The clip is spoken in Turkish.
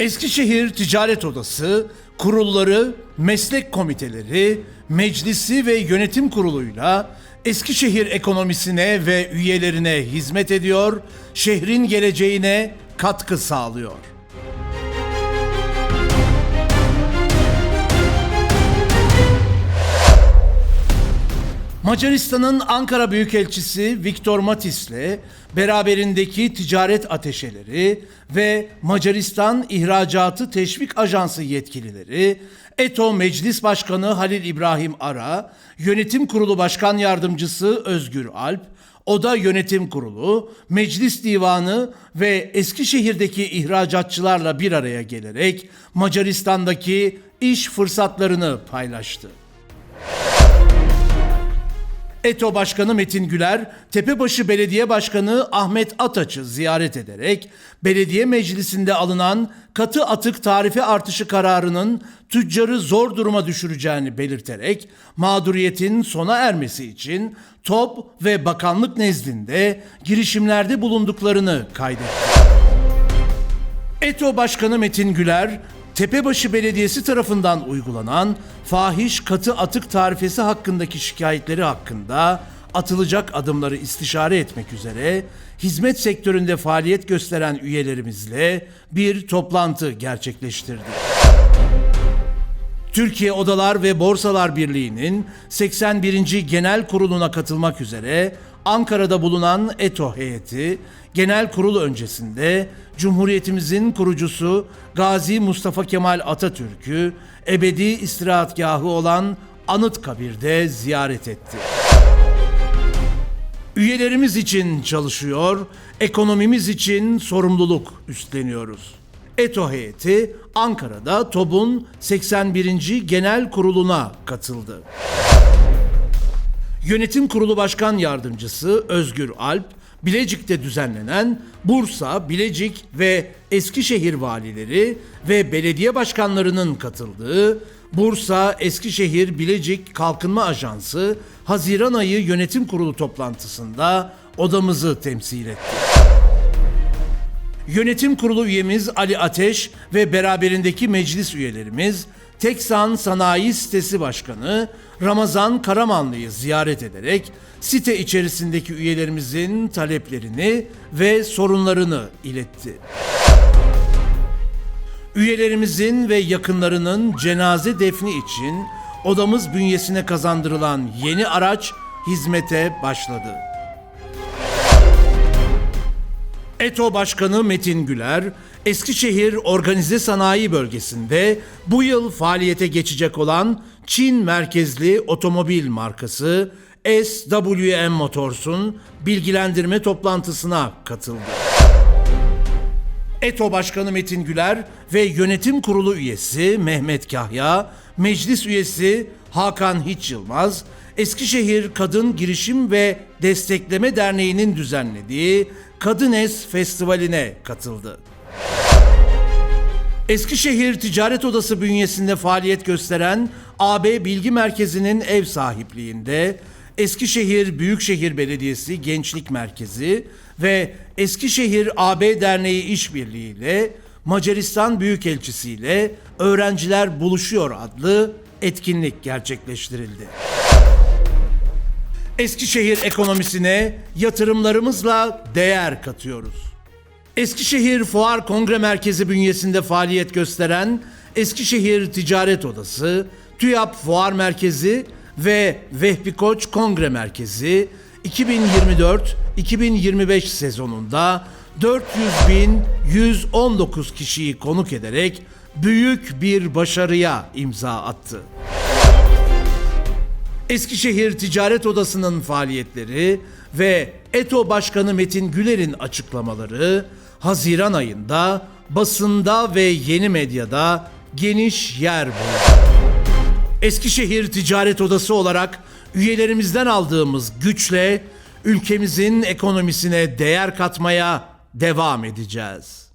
Eskişehir Ticaret Odası, kurulları, meslek komiteleri, meclisi ve yönetim kuruluyla Eskişehir ekonomisine ve üyelerine hizmet ediyor, şehrin geleceğine katkı sağlıyor. Macaristan'ın Ankara Büyükelçisi Viktor Matis'le beraberindeki ticaret ateşeleri ve Macaristan İhracatı Teşvik Ajansı yetkilileri, ETO Meclis Başkanı Halil İbrahim Ara, Yönetim Kurulu Başkan Yardımcısı Özgür Alp, Oda Yönetim Kurulu, Meclis Divanı ve Eskişehir'deki ihracatçılarla bir araya gelerek Macaristan'daki iş fırsatlarını paylaştı. ETO Başkanı Metin Güler, Tepebaşı Belediye Başkanı Ahmet Ataç'ı ziyaret ederek belediye meclisinde alınan katı atık tarife artışı kararının tüccarı zor duruma düşüreceğini belirterek mağduriyetin sona ermesi için TOP ve bakanlık nezdinde girişimlerde bulunduklarını kaydetti. ETO Başkanı Metin Güler, Tepebaşı Belediyesi tarafından uygulanan fahiş katı atık tarifesi hakkındaki şikayetleri hakkında atılacak adımları istişare etmek üzere hizmet sektöründe faaliyet gösteren üyelerimizle bir toplantı gerçekleştirdi. Türkiye Odalar ve Borsalar Birliği'nin 81. Genel Kurulu'na katılmak üzere Ankara'da bulunan ETO heyeti genel kurul öncesinde Cumhuriyetimizin kurucusu Gazi Mustafa Kemal Atatürk'ü ebedi istirahatgahı olan Anıtkabir'de ziyaret etti. Üyelerimiz için çalışıyor, ekonomimiz için sorumluluk üstleniyoruz. ETO heyeti Ankara'da TOB'un 81. Genel Kurulu'na katıldı. Yönetim Kurulu Başkan Yardımcısı Özgür Alp, Bilecik'te düzenlenen Bursa, Bilecik ve Eskişehir valileri ve belediye başkanlarının katıldığı Bursa Eskişehir Bilecik Kalkınma Ajansı Haziran ayı yönetim kurulu toplantısında odamızı temsil etti. Yönetim kurulu üyemiz Ali Ateş ve beraberindeki meclis üyelerimiz Teksan Sanayi Sitesi Başkanı Ramazan Karamanlı'yı ziyaret ederek site içerisindeki üyelerimizin taleplerini ve sorunlarını iletti. Üyelerimizin ve yakınlarının cenaze defni için odamız bünyesine kazandırılan yeni araç hizmete başladı. ETO Başkanı Metin Güler, Eskişehir Organize Sanayi Bölgesi'nde bu yıl faaliyete geçecek olan Çin merkezli otomobil markası SWM Motors'un bilgilendirme toplantısına katıldı. ETO Başkanı Metin Güler ve Yönetim Kurulu üyesi Mehmet Kahya, Meclis üyesi Hakan Hiç Yılmaz, Eskişehir Kadın Girişim ve Destekleme Derneği'nin düzenlediği Kadınes Festivali'ne katıldı. Eskişehir Ticaret Odası bünyesinde faaliyet gösteren AB Bilgi Merkezi'nin ev sahipliğinde Eskişehir Büyükşehir Belediyesi Gençlik Merkezi ve Eskişehir AB Derneği İşbirliği ile Macaristan Büyükelçisi ile Öğrenciler Buluşuyor adlı etkinlik gerçekleştirildi. Eskişehir ekonomisine yatırımlarımızla değer katıyoruz. Eskişehir Fuar Kongre Merkezi bünyesinde faaliyet gösteren Eskişehir Ticaret Odası, TÜYAP Fuar Merkezi ve Vehbi Koç Kongre Merkezi 2024-2025 sezonunda 400.119 kişiyi konuk ederek büyük bir başarıya imza attı. Eskişehir Ticaret Odası'nın faaliyetleri ve ETO Başkanı Metin Güler'in açıklamaları Haziran ayında basında ve yeni medyada geniş yer buldu. Eskişehir Ticaret Odası olarak üyelerimizden aldığımız güçle ülkemizin ekonomisine değer katmaya devam edeceğiz.